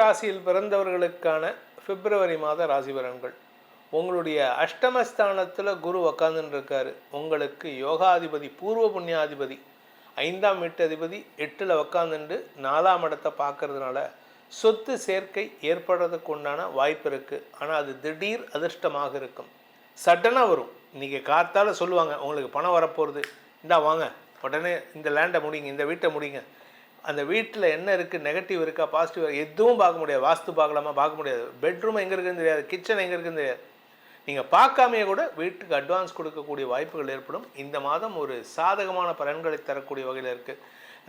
ராசியில் பிறந்தவர்களுக்கான பிப்ரவரி மாத ராசி பலன்கள். உங்களுடைய அஷ்டமஸ்தானத்தில் குரு உக்காந்துருக்காரு இருக்காரு உங்களுக்கு யோகாதிபதி பூர்வ புண்ணியாதிபதி ஐந்தாம் வீட்டு அதிபதி எட்டில் உக்காந்துண்டு நாலாம் இடத்தை பார்க்கறதுனால சொத்து சேர்க்கை ஏற்படுறதுக்கு உண்டான வாய்ப்பு இருக்குது ஆனால் அது திடீர் அதிர்ஷ்டமாக இருக்கும். சடனாக வரும். இன்றைக்கி காத்தால் சொல்லுவாங்க உங்களுக்கு பணம் வரப்போகிறது இந்தா வாங்க. உடனே இந்த லேண்டை முடிங்க இந்த வீட்டை முடிங்க. அந்த வீட்டில் என்ன இருக்குது நெகட்டிவ் இருக்கா பாசிட்டிவ் எதுவும் பார்க்க முடியாது. வாஸ்து பார்க்கலாமா? பார்க்க முடியாது. பெட்ரூம் எங்கே இருக்குன்னு தெரியாது. கிச்சன் எங்கே இருக்குன்னு தெரியாது. நீங்கள் பார்க்காமையே கூட வீட்டுக்கு அட்வான்ஸ் கொடுக்கக்கூடிய வாய்ப்புகள் ஏற்படும். இந்த மாதம் ஒரு சாதகமான பலன்களை தரக்கூடிய வகையில் இருக்குது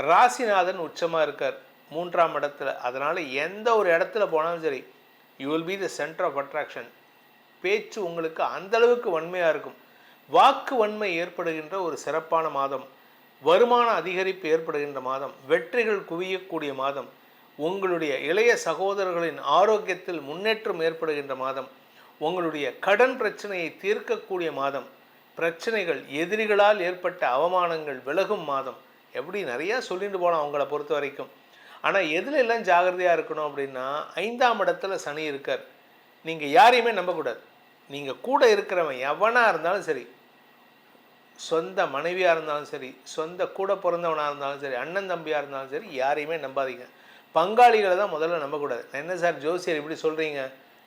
ராசிநாதன் உச்சமாக இருக்கார். மூன்றாம் இடத்துல. அதனால் எந்த ஒரு இடத்துல போனாலும் சரி you will be the center of attraction பேச்சு உங்களுக்கு அந்த அளவுக்கு வன்மையாக இருக்கும். வாக்கு வன்மை ஏற்படுகின்ற ஒரு சிறப்பான மாதம். வருமான அதிகரிப்பு ஏற்படுகின்ற மாதம் வெற்றிகள் குவியக்கூடிய மாதம் உங்களுடைய இளைய சகோதரர்களின் ஆரோக்கியத்தில் முன்னேற்றம் ஏற்படுகின்ற மாதம் உங்களுடைய கடன் பிரச்சனையை தீர்க்கக்கூடிய மாதம் பிரச்சனைகள் எதிரிகளால் ஏற்பட்ட அவமானங்கள் விலகும் மாதம். எப்படி நிறையா சொல்லிட்டு போகலாம் அவங்கள பொறுத்த வரைக்கும். ஆனால் எதுல எல்லாம் ஜாகிரதையாக இருக்கணும் அப்படின்னா ஐந்தாம் இடத்துல சனி இருக்கார். நீங்கள் யாரையுமே நம்பக்கூடாது. நீங்கள் கூட இருக்கிறவன் எவனாக இருந்தாலும் சரி சொந்த மனைவியாக இருந்தாலும் சரி சொந்த கூட பிறந்தவனாக இருந்தாலும் சரி அண்ணன் தம்பியாக இருந்தாலும் சரி யாரையுமே நம்பாதீங்க. பங்காளிகளை தான் முதல்ல நம்பக்கூடாது. என்ன சார் ஜோசியர் இப்படி சொல்கிறீங்க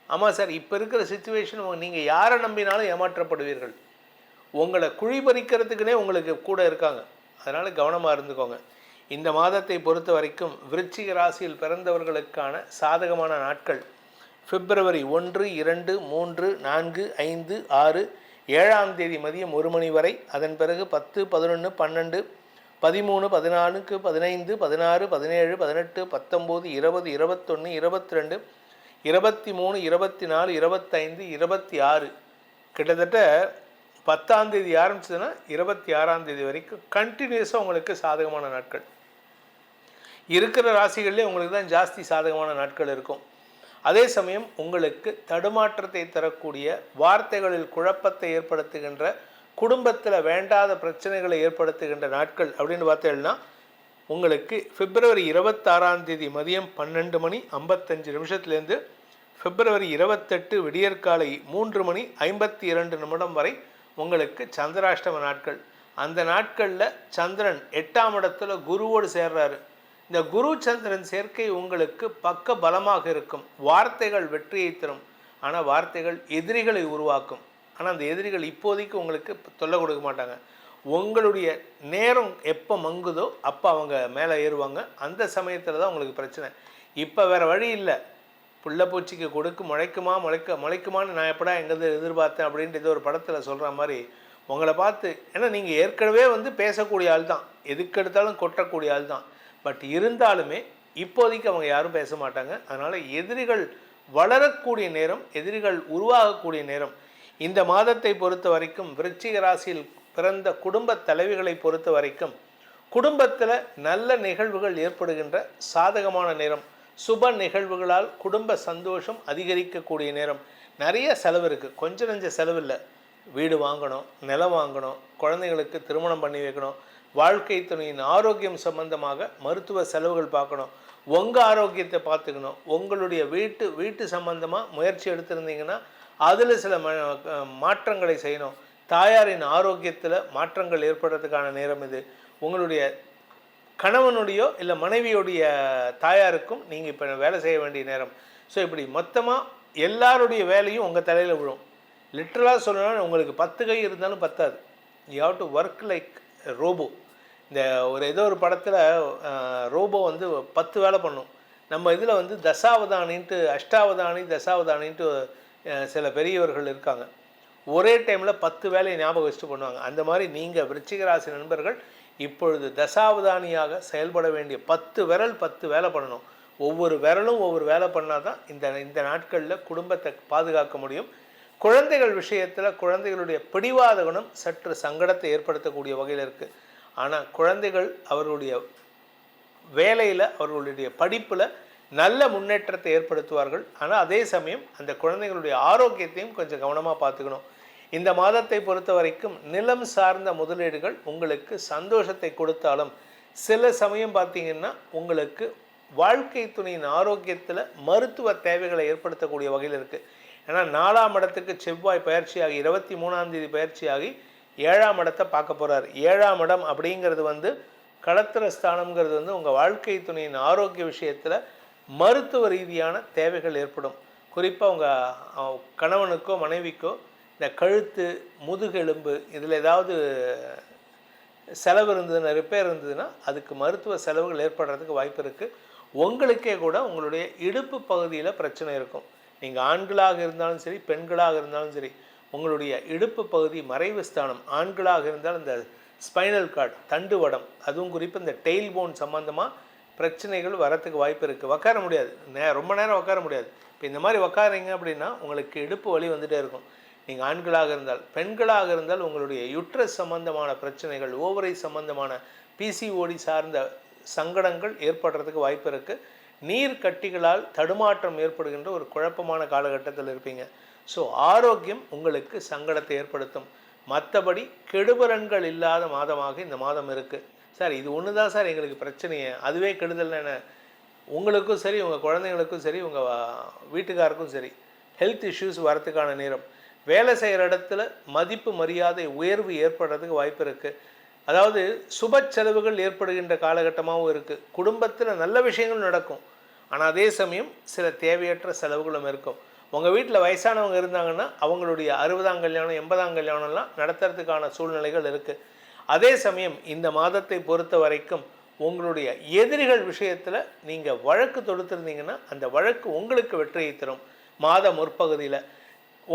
ஆமாம் சார் இப்போ இருக்கிற சுச்சுவேஷன் நீங்கள் யாரை நம்பினாலும் ஏமாற்றப்படுவீர்கள். உங்களை குழிபறிக்கிறதுக்குனே உங்களுக்கு கூட இருக்காங்க. அதனால் கவனமாக இருந்துக்கோங்க. இந்த மாதத்தை பொறுத்த வரைக்கும் விருச்சிக ராசியில் பிறந்தவர்களுக்கான சாதகமான நாட்கள். பிப்ரவரி ஒன்று இரண்டு மூன்று நான்கு ஐந்து ஆறு ஏழாம் தேதி மதியம் ஒரு மணி வரை அதன் பிறகு பத்து பதினொன்று பன்னெண்டு பதிமூணு பதினாலுக்கு பதினைந்து பதினாறு பதினேழு பதினெட்டு பத்தொம்போது இருபது இருபத்தொன்று இருபத்தி ரெண்டு இருபத்தி மூணு இருபத்தி நாலு இருபத்தைந்து இருபத்தி ஆறு கிட்டத்தட்ட பத்தாம் தேதி ஆரம்பிச்சதுன்னா இருபத்தி ஆறாம் தேதி வரைக்கும் கண்டினியூஸாக உங்களுக்கு சாதகமான நாட்கள். இருக்கிற ராசிகள்லேயே உங்களுக்கு தான் ஜாஸ்தி சாதகமான நாட்கள் இருக்கும். அதே சமயம் உங்களுக்கு தடுமாற்றத்தை தரக்கூடிய வார்த்தைகளில் குழப்பத்தை ஏற்படுத்துகின்ற குடும்பத்தில் வேண்டாத பிரச்சனைகளை ஏற்படுத்துகின்ற நாட்கள் அப்படின்னு பார்த்தேன்னா உங்களுக்கு பிப்ரவரி இருபத்தாறாம் தேதி மதியம் பன்னெண்டு மணி ஐம்பத்தஞ்சு நிமிஷத்துலேருந்து பிப்ரவரி இருபத்தெட்டு விடியற்காலை மூன்று மணி ஐம்பத்தி இரண்டு நிமிடம் வரை உங்களுக்கு சந்திராஷ்டம நாட்கள். அந்த நாட்களில் சந்திரன் எட்டாம் இடத்துல குருவோடு சேர்றாரு. இந்த குரு சந்திரன் சேர்க்கை உங்களுக்கு பக்க பலமாக இருக்கும். வார்த்தைகள் வெற்றியை தரும். ஆனால் வார்த்தைகள் எதிரிகளை உருவாக்கும். ஆனால் அந்த எதிரிகள் இப்போதைக்கு உங்களுக்கு தொல்லை கொடுக்க மாட்டாங்க. உங்களுடைய நேரம் எப்போ மங்குதோ அப்போ அவங்க மேலே ஏறுவாங்க. அந்த சமயத்தில் தான் உங்களுக்கு பிரச்சனை. இப்போ வேறு வழி இல்லை. புள்ள பூச்சிக்கு கொடுக்கு முளைக்குமா முளைக்க முளைக்குமான்னு நான் எப்படா எங்கேருந்து எதிர்பார்த்தேன் அப்படின்ட்டு ஒரு படத்தில் சொல்கிற மாதிரி உங்களை பார்த்து ஏன்னா நீங்கள் ஏற்கனவே வந்து பேசக்கூடிய ஆள் தான் எதுக்கு எடுத்தாலும் கொட்டக்கூடிய ஆள் தான் பட் இருந்தாலுமே இப்போதைக்கு அவங்க யாரும் பேச மாட்டாங்க. அதனால் எதிரிகள் வளரக்கூடிய நேரம் எதிரிகள் உருவாகக்கூடிய நேரம். இந்த மாதத்தை பொறுத்த வரைக்கும் விருச்சிக ராசியில் பிறந்த குடும்ப தலைவிகளை பொறுத்த வரைக்கும் குடும்பத்தில் நல்ல நிகழ்வுகள் ஏற்படுகின்ற சாதகமான நேரம். சுப நிகழ்வுகளால் குடும்ப சந்தோஷம் அதிகரிக்கக்கூடிய நேரம். நிறைய செலவு இருக்குது கொஞ்சம் நஞ்ச செலவு இல்லை. வீடு வாங்கணும் நிலம் வாங்கணும் குழந்தைங்களுக்கு திருமணம் பண்ணி வைக்கணும் வாழ்க்கை துணையின் ஆரோக்கியம் சம்பந்தமாக மருத்துவ செலவுகள் பார்க்கணும் உங்கள் ஆரோக்கியத்தை பார்த்துக்கணும் உங்களுடைய வீட்டு வீட்டு சம்பந்தமாக முயற்சி எடுத்திருந்தீங்கன்னா அதில் சில ம மாற்றங்களை செய்யணும். தாயாரின் ஆரோக்கியத்தில் மாற்றங்கள் ஏற்படுறதுக்கான நேரம் இது. உங்களுடைய கணவனுடையோ இல்லை மனைவியுடைய தாயாருக்கும் நீங்கள் இப்போ வேலை செய்ய வேண்டிய நேரம். ஸோ இப்படி மொத்தமாக எல்லாருடைய வேலையும் உங்கள் தலையில் விழும். லிட்ரலாக சொல்லணும்னா உங்களுக்கு பத்து கை இருந்தாலும் பத்தாது. You have to work like robot இந்த ஒரு ஏதோ ஒரு படத்தில் ரோபோ வந்து பத்து வேலை பண்ணும். நம்ம இதில் வந்து தசாவதானின்ட்டு அஷ்டாவதானி தசாவதானின்ட்டு சில பெரியவர்கள் இருக்காங்க. ஒரே டைமில் பத்து வேலையை ஞாபகம் வச்சுட்டு பண்ணுவாங்க. அந்த மாதிரி நீங்கள் விருச்சிகராசி நண்பர்கள் இப்பொழுது தசாவதானியாக செயல்பட வேண்டிய பத்து விரல் பத்து வேலை பண்ணணும். ஒவ்வொரு விரலும் ஒவ்வொரு வேலை பண்ணால் தான் இந்த இந்த நாட்களில் குடும்பத்தை பாதுகாக்க முடியும். குழந்தைகள் விஷயத்தில் குழந்தைகளுடைய பிடிவாத குணம் சற்று சங்கடத்தை ஏற்படுத்தக்கூடிய வகையில் இருக்குது ஆனால் குழந்தைகள் அவர்களுடைய வேலையில் அவர்களுடைய படிப்பில் நல்ல முன்னேற்றத்தை ஏற்படுத்துவார்கள். ஆனால் அதே சமயம் அந்த குழந்தைகளுடைய ஆரோக்கியத்தையும் கொஞ்சம் கவனமாக பார்த்துக்கணும். இந்த மாதத்தை பொறுத்த வரைக்கும் நிலம் சார்ந்த முதலீடுகள் உங்களுக்கு சந்தோஷத்தை கொடுத்தாலும் சில சமயம் பார்த்தீங்கன்னா உங்களுக்கு வாழ்க்கை துணையின் ஆரோக்கியத்தில் மருத்துவ தேவைகளை ஏற்படுத்தக்கூடிய வகையில் இருக்குது ஏன்னா நாலாம் இடத்துக்கு செவ்வாய் பயிற்சியாகி இருபத்தி மூணாம் தேதி பயிற்சியாகி ஏழாம் இடத்தை பார்க்க போகிறார் ஏழாம் இடம் அப்படிங்கிறது வந்து களத்திர ஸ்தானம்ங்கிறது வந்து உங்கள் வாழ்க்கை துணையின் ஆரோக்கிய விஷயத்தில் மருத்துவ ரீதியான தேவைகள் ஏற்படும். குறிப்பாக உங்கள் கணவனுக்கோ மனைவிக்கோ இந்த கழுத்து முதுகெலும்பு இதில் ஏதாவது செலவு இருந்ததுன்னா ரிப்பேர் இருந்ததுன்னா அதுக்கு மருத்துவ செலவுகள் ஏற்படுறதுக்கு வாய்ப்பு இருக்குது உங்களுக்கே கூட உங்களுடைய இடுப்பு பகுதியில் பிரச்சனை இருக்கும். நீங்கள் ஆண்களாக இருந்தாலும் சரி பெண்களாக இருந்தாலும் சரி உங்களுடைய இடுப்பு பகுதி மறைவு ஸ்தானம் ஆண்களாக இருந்தால் இந்த ஸ்பைனல் கார்டு தண்டு வடம் அதுவும் குறிப்பு இந்த டெய்ல் போன் சம்மந்தமாக பிரச்சனைகள் வரத்துக்கு வாய்ப்பு இருக்குது உக்கார முடியாது. நே ரொம்ப நேரம் உட்கார முடியாது. இப்போ இந்த மாதிரி உக்காரீங்க அப்படின்னா உங்களுக்கு இடுப்பு வலி வந்துகிட்டே இருக்கும். நீங்கள் ஆண்களாக இருந்தால் பெண்களாக இருந்தால் உங்களுடைய யுட்ரஸ் சம்பந்தமான பிரச்சனைகள் ஓவரை சம்பந்தமான பிசிஓடி சார்ந்த சங்கடங்கள் ஏற்படுறதுக்கு வாய்ப்பு இருக்குது நீர் கட்டிகளால் தடுமாற்றம் ஏற்படுகின்ற ஒரு குழப்பமான காலகட்டத்தில் இருப்பீங்க. ஸோ ஆரோக்கியம் உங்களுக்கு சங்கடத்தை ஏற்படுத்தும். மற்றபடி கெடுபலன்கள் இல்லாத மாதமாக இந்த மாதம் இருக்குது சார் இது ஒன்று தான் சார் எங்களுக்கு பிரச்சனையே. அதுவே கெடுதல் என்ன? உங்களுக்கும் சரி உங்கள் குழந்தைங்களுக்கும் சரி உங்கள் வீட்டுக்காருக்கும் சரி. ஹெல்த் இஷ்யூஸ் வரத்துக்கான நேரம். வேலை செய்கிற இடத்துல மதிப்பு மரியாதை உயர்வு ஏற்படுறதுக்கு வாய்ப்பு இருக்குது அதாவது சுப செலவுகள் ஏற்படுகின்ற காலகட்டமாகவும் இருக்குது குடும்பத்தில் நல்ல விஷயங்கள் நடக்கும். ஆனால் அதே சமயம் சில தேவையற்ற செலவுகளும் இருக்கும். உங்கள் வீட்டில் வயசானவங்க இருந்தாங்கன்னா அவங்களுடைய அறுபதாம் கல்யாணம் எண்பதாம் கல்யாணம்லாம் நடத்துறதுக்கான சூழ்நிலைகள் இருக்குது அதே சமயம் இந்த மாதத்தை பொறுத்த வரைக்கும் உங்களுடைய எதிரிகள் விஷயத்தில் நீங்கள் வழக்கு தொடுத்திருந்தீங்கன்னா அந்த வழக்கு உங்களுக்கு வெற்றியை தரும். மாத முற்பகுதியில்.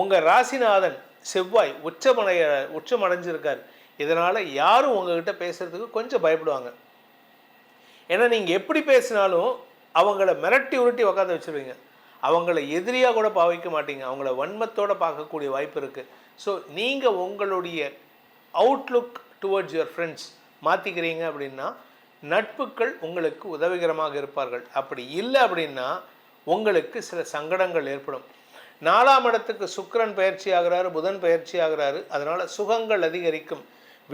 உங்கள் ராசிநாதன் செவ்வாய் உச்சமடைய உச்சமடைஞ்சிருக்கார். இதனால் யாரும் உங்ககிட்ட பேசுகிறதுக்கு கொஞ்சம் பயப்படுவாங்க. ஏன்னா நீங்கள் எப்படி பேசினாலும் அவங்கள மிரட்டி உருட்டி உக்காந்து வச்சுருவீங்க. அவங்கள எதிரியாக கூட பாவிக்க மாட்டீங்க. அவங்கள வன்மத்தோடு பார்க்கக்கூடிய வாய்ப்பு இருக்குது ஸோ நீங்கள் உங்களுடைய அவுட்லுக் டுவர்ட்ஸ் யுவர் ஃப்ரெண்ட்ஸ் மாற்றிக்கிறீங்க அப்படின்னா நட்புகள் உங்களுக்கு உதவிகரமாக இருப்பார்கள். அப்படி இல்லை அப்படின்னா உங்களுக்கு சில சங்கடங்கள் ஏற்படும். நாலாம் இடத்துக்கு சுக்கிரன் பயிற்சி ஆகிறாரு புதன் பயிற்சி ஆகிறாரு. அதனால் சுகங்கள் அதிகரிக்கும்.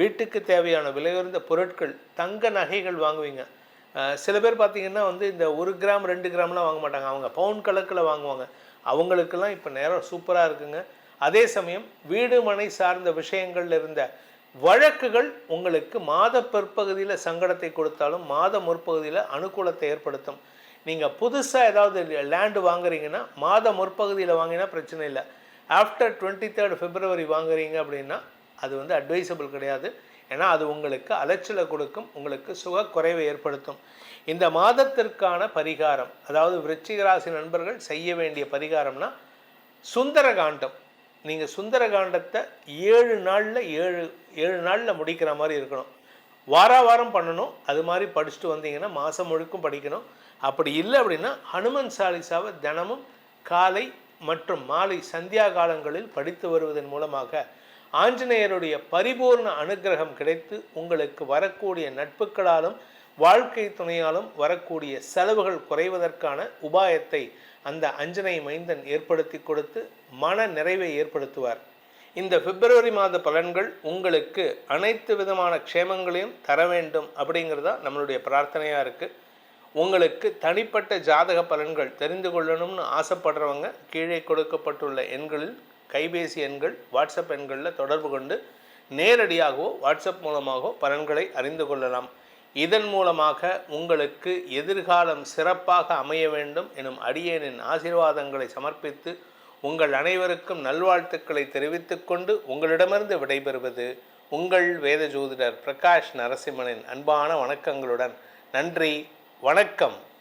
வீட்டுக்கு தேவையான விலையுயர்ந்த பொருட்கள் தங்க நகைகள் வாங்குவீங்க. சில பேர் பார்த்திங்கன்னா வந்து இந்த ஒரு கிராம் ரெண்டு கிராம்லாம் வாங்க மாட்டாங்க. அவங்க பவுன் கணக்கில் வாங்குவாங்க. அவங்களுக்கெல்லாம் இப்போ நேரம் சூப்பராக இருக்குங்க. அதே சமயம் வீடு மனை சார்ந்த விஷயங்கள்ல இருந்த வழக்குகள் உங்களுக்கு மாத பிற்பகுதியில் சங்கடத்தை கொடுத்தாலும் மாத முற்பகுதியில் அனுகூலத்தை ஏற்படுத்தும். நீங்கள் புதுசாக ஏதாவது லேண்டு வாங்குறீங்கன்னா மாத முற்பகுதியில் வாங்கினா பிரச்சனை இல்லை. ஆஃப்டர் டுவெண்ட்டி தேர்ட் பிப்ரவரி வாங்குறீங்க அப்படின்னா அது வந்து அட்வைசபிள் கிடையாது. ஏன்னா அது உங்களுக்கு அலைச்சலை கொடுக்கும் உங்களுக்கு சுக குறைவை ஏற்படுத்தும். இந்த மாதத்திற்கான பரிகாரம் அதாவது விருச்சிகராசி நண்பர்கள் செய்ய வேண்டிய பரிகாரம்னா சுந்தரகாண்டம். நீங்கள் சுந்தரகாண்டத்தை ஏழு நாளில் ஏழு ஏழு நாளில் முடிக்கிற மாதிரி இருக்கணும். வார வாரம் பண்ணணும். அது மாதிரி படிச்சுட்டு வந்தீங்கன்னா மாதம் முழுக்கும் படிக்கணும். அப்படி இல்லை அப்படின்னா ஹனுமன் சாலிசாவை தினமும் காலை மற்றும் மாலை சந்தியா காலங்களில் படித்து வருவதன் மூலமாக ஆஞ்சநேயருடைய பரிபூர்ண அனுக்கிரகம் கிடைத்து உங்களுக்கு வரக்கூடிய நட்புகளாலும் வாழ்க்கை துணையாலும் வரக்கூடிய செலவுகள் குறைவதற்கான உபாயத்தை அந்த அஞ்சனை மைந்தன் ஏற்படுத்தி கொடுத்து மன நிறைவை ஏற்படுத்துவார். இந்த பிப்ரவரி மாத பலன்கள் உங்களுக்கு அனைத்து விதமான க்ஷேமங்களையும் தர வேண்டும் அப்படிங்கிறதா நம்மளுடைய பிரார்த்தனையாக இருக்குது உங்களுக்கு தனிப்பட்ட ஜாதக பலன்கள் தெரிந்து கொள்ளணும்னு ஆசைப்படுறவங்க கீழே கொடுக்கப்பட்டுள்ள எண்களில் கைபேசி எண்கள் வாட்ஸ்அப் எண்களில் தொடர்பு கொண்டு நேரடியாகவோ வாட்ஸ்அப் மூலமாகவோ பலன்களை அறிந்து கொள்ளலாம். இதன் மூலமாக உங்களுக்கு எதிர்காலம் சிறப்பாக அமைய வேண்டும் எனும் அடியேனின் ஆசீர்வாதங்களை சமர்ப்பித்து உங்கள் அனைவருக்கும் நல்வாழ்த்துக்களை தெரிவித்து கொண்டு உங்களிடமிருந்து விடைபெறுவது உங்கள் வேத ஜோதிடர் பிரகாஷ் நரசிம்மனின் அன்பான வணக்கங்களுடன். நன்றி வணக்கம்.